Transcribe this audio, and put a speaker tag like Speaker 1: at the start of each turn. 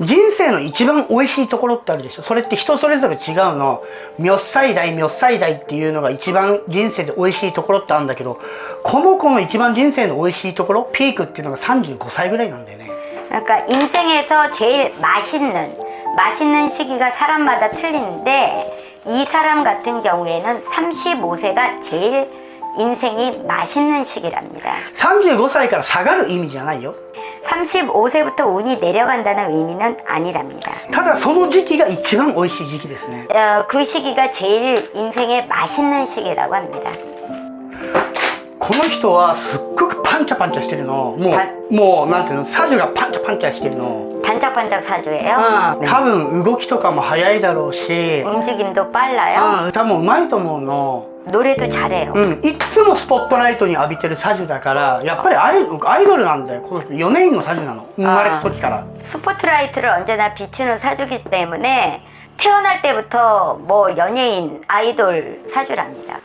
Speaker 1: 人生の一番美味しいところってあるでしょそれって人それぞれ違うの。몇歳代、몇歳代っていうのが一番人生で美味しいところってあるんだけど、この子の一番人生の美味しいところ、ピークっていうのが35歳ぐらいなんだよね。
Speaker 2: 그러니까 인생에서 제일 맛있는 맛있는 시기가 사람마다 틀리는데 이 사람 같은 경우에는 35세가 제일 인생이 맛있는 시기랍니다.
Speaker 1: 35歳から下がる意味じゃないよ。
Speaker 2: 35세부터 운이 내려간다는 의미는 아니랍니다.
Speaker 1: ただその時期が一番美味しい時期ですね。
Speaker 2: 어, 그 시기가 제일 인생의 맛있는 시기라고 합니다.
Speaker 1: この人はすっごくパンチャパンチャしてるの。も
Speaker 2: は
Speaker 1: う、もう、なんていうの、サジュがパンチャパンチャしてるの。
Speaker 2: 반짝반짝 사주예요.
Speaker 1: うん、
Speaker 2: 네.
Speaker 1: 多分動きとかも早いだろうし、
Speaker 2: 움직임도 빨라요.
Speaker 1: うん、歌もうまいと思うの。
Speaker 2: 노래도 잘해요.
Speaker 1: うん、いっつもスポットライトに浴びてるサジュだから、やっぱりアイアイドルなんだよ。この人、4年のサジュなの。生まれた時から。
Speaker 2: 스포트라이트를 언제나 비추는 사주기 때문에 태어날 때부터 뭐 연예인, 아이돌 사주랍니다.